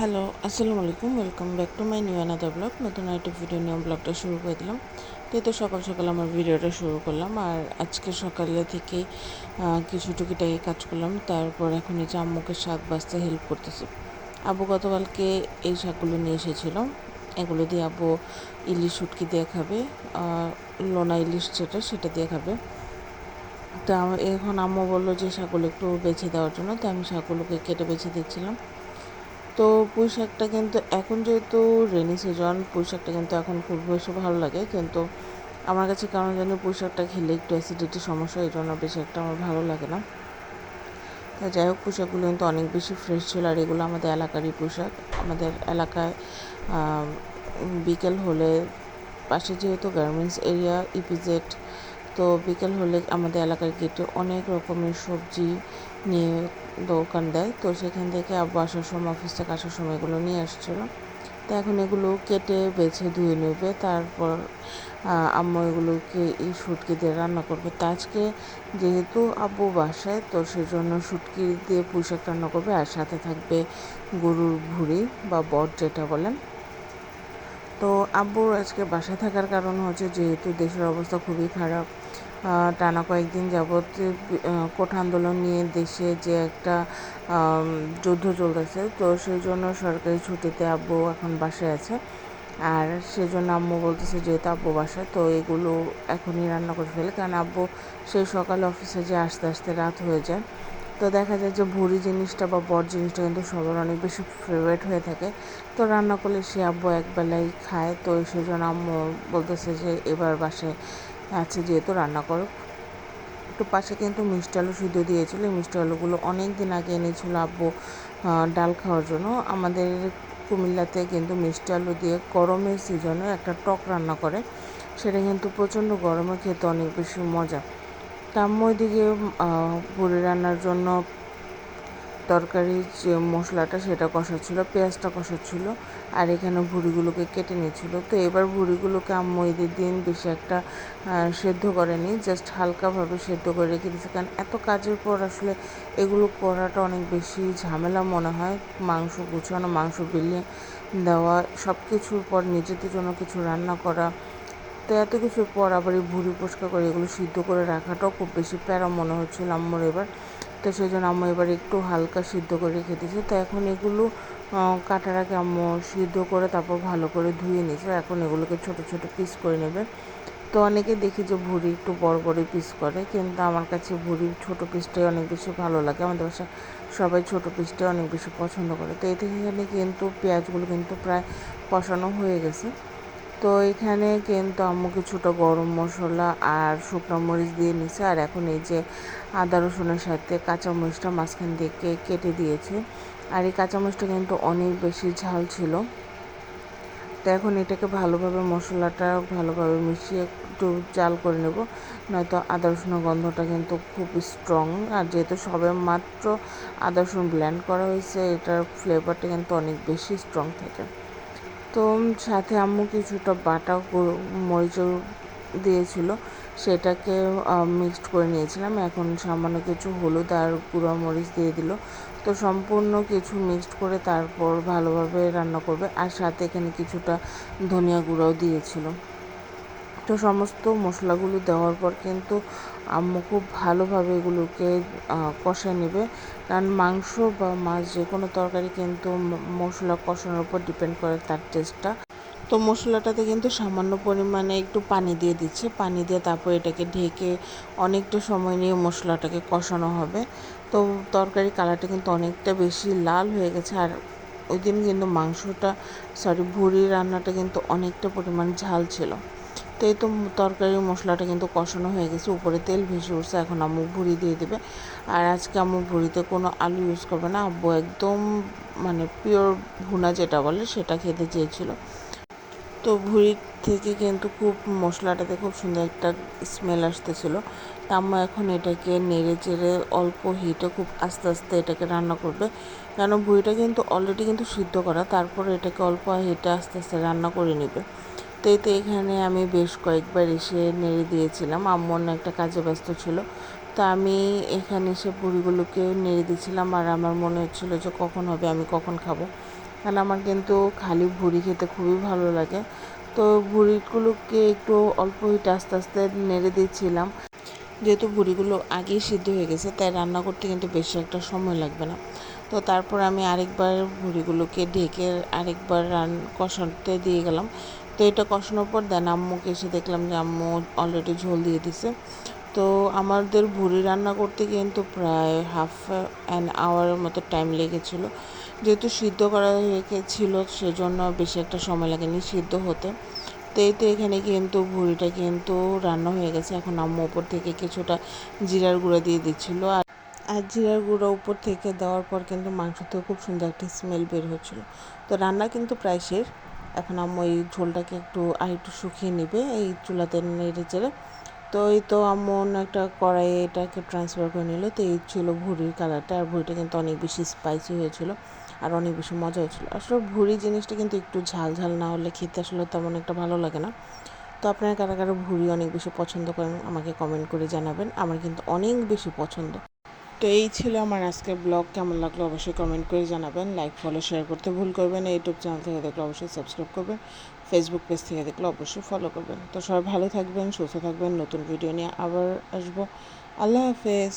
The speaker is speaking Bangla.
হ্যালো আসসালামু আলাইকুম। Welcome back to my new another blog নতুন একটা ভিডিও নিয়ে ব্লগটা শুরু করে দিলাম। তো তো সকাল সকাল আমার ভিডিওটা শুরু করলাম। আর আজকে সকালে থেকে কিছু টুকিটাকি কাজ করলাম। তারপর এখন এই যে আম্মুকে শাক বাঁচতে হেল্প করতেছি। আব্বু গতকালকে এই শাকগুলো নিয়ে এসেছিল। এগুলো দিয়ে আব্বু ইলিশ শুটকি দিয়ে খাবে। লোনা ইলিশ যেটা, সেটা দিয়ে খাবে। তো এখন আম্মু বলল যে শাকগুলো একটু বেছে দেওয়ার জন্য। তো আমি শাকগুলোকে কেটে বেছে দিচ্ছিলাম। তো পুঁই শাকটা কিন্তু এখন যেহেতু রেনি সিজন পুঁই শাকটা কিন্তু এখন খুব বেশি ভালো লাগে। কিন্তু আমার কাছে কারণ জানি পুঁই শাকটা খেলে একটু অ্যাসিডিটির সমস্যা, এই জন্য বেশি একটা আমার ভালো লাগে না। তা যাই হোক পোশাকগুলো কিন্তু অনেক বেশি ফ্রেশ ছিল আর এগুলো আমাদের এলাকারই পোশাক আমাদের এলাকায় বিকেল হলে পাশে যেহেতু গার্মেন্টস এরিয়া ইপিজেড তো বিকেল হলে আমাদের এলাকার গেটে অনেক রকমের সবজি নিয়ে দোকান দেয়। তো সেখান থেকে আব্বু আসার সময় অফিস থেকে আসার সময় এগুলো নিয়ে আসছিল। তো এখন এগুলো কেটে, বেছে, ধুয়ে নেবে। তারপর আম্মু এগুলোকে, এই শুটকি দিয়ে রান্না করবে। তো আজকে যেহেতু আব্বু বাসায়, তো সেজন্য শুটকি দিয়ে পুঁইশাক রান্না করবে। আর সাথে থাকবে গরুর ভুঁড়ি বা বট, যেটা বলেন। তো আব্বুর আজকে বাসায় থাকার কারণ হচ্ছে, যেহেতু দেশের অবস্থা খুবই খারাপ টানা কয়েকদিন যাবৎ কোঠা আন্দোলন নিয়ে দেশে যে একটা যুদ্ধ চলতেছে, তো সেই জন্য সরকারি ছুটিতে আব্বু এখন বাসায় আছে। আর সেজন্য আম্মু বলতেছে যেহেতু আব্বু বাসায়, তো এগুলো এখনই রান্না করে ফেলে। কারণ আব্বু সেই সকালে অফিসে যে আস্তে আস্তে রাত হয়ে যায়। তো দেখা যায় যে ভুড়ি জিনিসটা বা বট জিনিসটা কিন্তু সবার অনেক বেশি ফেভারিট হয়ে থাকে। তো রান্না করলে সে আব্বু একবেলাই খায়। তো সেই জন্য আম্মু বলতেছে যে এবার বাসায় আছে যেহেতু রান্না করো। একটু পাশে কিন্তু মিষ্টি আলু সিদ্ধ দিয়েছিল। এই মিষ্টি আলুগুলো অনেক দিন আগে এনেছিল আব্বু ডাল খাওয়ার জন্য। আমাদের কুমিল্লাতে কিন্তু মিষ্টি আলু দিয়ে গরমের সিজনে একটা টক রান্না করে। সেটা কিন্তু প্রচণ্ড গরমে খেতে অনেক বেশি মজা। তা আম্মু ওইদিকে রান্নার জন্য তরকারির যে মশলাটা সেটা কষাচ্ছিল, পেঁয়াজটা কষাচ্ছিল, আর এখানে ভুড়িগুলোকে কেটে নিয়েছিল তো এবার ভুড়িগুলোকে আম্মু ঈদের দিন বেশি একটা সেদ্ধ করেনি জাস্ট হালকাভাবে সেদ্ধ করে রেখে দিয়েছে কারণ এত কাজের পর আসলে এগুলো করাটা অনেক বেশি ঝামেলা মনে হয়। মাংস গুছানো, মাংস বিলিয়ে দেওয়া সব কিছুর পর নিজেদের জন্য কিছু রান্না করা। তো এত কিছুর পর আবার এই ভুড়ি পরিষ্কার করে এগুলো সিদ্ধ করে রাখাটাও খুব বেশি প্যারা মনে হচ্ছিল আম্মুর এবার। তো সেই জন্য আম্মু এবার একটু হালকা সিদ্ধ করে রেখে দিয়েছে তো এখন এগুলো কাটার আগে আম্মু সিদ্ধ করে তারপর ভালো করে ধুয়ে নিয়েছে। এখন এগুলোকে ছোট ছোট পিস করে নেবে। তো অনেকে দেখি যে ভুড়ি একটু বড় বড় পিস করে, কিন্তু আমার কাছে ভুড়ির ছোট পিসটাই অনেক বেশি ভালো লাগে। আমাদের বাসায় সবাই ছোট পিসটাই অনেক বেশি পছন্দ করে। তো এতে কিন্তু পেঁয়াজগুলো কিন্তু প্রায় কষানো হয়ে গেছে। তো এখানে কিন্তু আম্মু কিছুটা গরম মশলা আর শুকনো মরিচ দিয়ে নিছে আর এখন এই যে আদা, রসুনের সাথে কাঁচা মরিচটা মাঝখান থেকে কেটে দিয়েছে। আর এই কাঁচা মরিচটা কিন্তু অনেক বেশি ঝাল ছিল। তো এখন এটাকে ভালোভাবে মশলাটা ভালোভাবে মিশিয়ে একটু জাল করে নেব। নয়তো আদা, রসুনের গন্ধটা কিন্তু খুব স্ট্রং আর যেহেতু সবে মাত্র আদা, রসুন ব্ল্যান্ড করা হয়েছে, এটার ফ্লেভারটা কিন্তু অনেক বেশি স্ট্রং থাকে। তো সাথে আম্মু কিছুটা বাটা গো- মরিচও দিয়েছিল, সেটাকে মিক্সড করে নিয়েছিলাম। এখন সামান্য কিছু হলুদ আর গুঁড়ো মরিচ দিয়ে দিল। তো সম্পূর্ণ কিছু মিক্সড করে তারপর ভালোভাবে রান্না করবে। আর সাথে এখানে কিছুটা ধনিয়া গুঁড়াও দিয়েছিল। তো সমস্ত মশলাগুলো দেওয়ার পর কিন্তু আম্মু খুব ভালোভাবে এগুলোকে কষায় নেবে। কারণ মাংস বা মাছ যে কোনো তরকারি কিন্তু মশলা কষানোর উপর ডিপেন্ড করে তার টেস্টটা তো মশলাটাতে কিন্তু সামান্য পরিমাণে একটু পানি দিয়ে দিচ্ছে। পানি দিয়ে তারপর এটাকে ঢেকে অনেকটা সময় নিয়ে মশলাটাকে কষানো হবে। তো তরকারি কালারটা কিন্তু অনেকটা বেশি লাল হয়ে গেছে। আর ওই দিন কিন্তু মাংসটা সরি ভুড়ি রান্নাটা কিন্তু অনেকটা পরিমাণ ঝাল ছিল। তো এই তো তরকারির মশলাটা কিন্তু কষানো হয়ে গেছে। উপরে তেল ভেসে উঠছে, এখন আম্মু ভুড়ি দিয়ে দেবে। আর আজকে আম্মু ভুড়িতে কোনো আলু ইউজ করবে না। আব্বু একদম মানে পিওর ভুনা যেটা বলে সেটা খেতে চেয়েছিল। তো ভুঁড়ি থেকে কিন্তু খুব মশলাটাতে খুব সুন্দর একটা স্মেল আসতেছিল। আম্মা এখন এটাকে নেড়ে চেড়ে অল্প হিটে খুব আস্তে আস্তে এটাকে রান্না করবে। কেন? ভুঁড়িটা কিন্তু অলরেডি কিন্তু সিদ্ধ করা। তারপরে এটাকে অল্প হিটে আস্তে আস্তে রান্না করে নেবে। তো এখানে আমি বেশ কয়েকবার এসে নেড়ে দিয়েছিলাম। আম্মু অন্য একটা কাজে ব্যস্ত ছিল। তো আমি এখানে এসে পুরিগুলোকে নেড়ে দিয়েছিলাম আর আমার মনে হচ্ছিল যে কখন হবে, আমি কখন খাব। কারণ আমার কিন্তু খালি ভুড়ি খেতে খুবই ভালো লাগে। তো ভুড়িগুলোকে একটু অল্প হিটে আস্তে আস্তে নেড়ে দিয়েছিলাম। যেহেতু ভুড়িগুলো আগেই সিদ্ধ হয়ে গেছে, তাই রান্না করতে কিন্তু বেশি একটা সময় লাগবে না। তো তারপর আমি আরেকবার ভুড়িগুলোকে ঢেকে আরেকবার রান কষাতে দিয়ে গেলাম। তো এটা কষানোর পর দেন আম্মুকে এসে দেখলাম যে আম্মু অলরেডি ঝোল দিয়ে দিছে। তো আমাদের ভুড়ি রান্না করতে কিন্তু প্রায় হাফ অ্যান আওয়ারের মতো টাইম লেগেছিল। যেহেতু সিদ্ধ করা ছিল সেজন্য বেশি একটা সময় লাগেনি সিদ্ধ হতে। তো এই তো এখানে কিন্তু ভুড়িটা কিন্তু রান্না হয়ে গেছে। এখন আম্মু ওপর থেকে কিছুটা জিরার গুঁড়া দিয়ে দিচ্ছিল। আর আর জিরার গুঁড়ো উপর থেকে দেওয়ার পর কিন্তু মাংসতেও খুব সুন্দর একটা স্মেল বের হচ্ছিল। তো রান্না কিন্তু প্রায় শেষ। এখন আম্মু এই ঝোলটাকে একটু, আর একটু শুকিয়ে নেবে এই চুলাতে নেড়ে চেড়ে। তো এই তো আম্মু অন্য একটা কড়াইয়ে এটাকে ট্রান্সফার করে নিল। তো এই ছিল ভুড়ির কালারটা। আর ভুড়িটা কিন্তু অনেক বেশি স্পাইসি হয়েছিল আর অনেক বেশি মজা হয়েছিল আসলে ভুড়ি জিনিসটা কিন্তু একটু ঝাল ঝাল না হলে খেতে আসলে তেমন একটা ভালো লাগে না। তো আপনারা কারা কারা ভুড়ি অনেক বেশি পছন্দ করেন আমাকে কমেন্ট করে জানাবেন। আমার কিন্তু অনেক বেশি পছন্দ। তো এই ছিল আমার আজকের ব্লগ। কেমন লাগল অবশ্যই কমেন্ট করে জানাবেন। লাইক ফলো শেয়ার করতে ভুল করবেন ইউটিউব চ্যানেল থেকে দেখলে অবশ্যই সাবস্ক্রাইব করবেন। ফেসবুক পেজ থেকে দেখলে অবশ্যই ফলো করবেন। তো সবাই ভালো থাকবেন, সুস্থ থাকবেন। নতুন ভিডিও নিয়ে আবার আসব। আল্লাহ হাফেজ।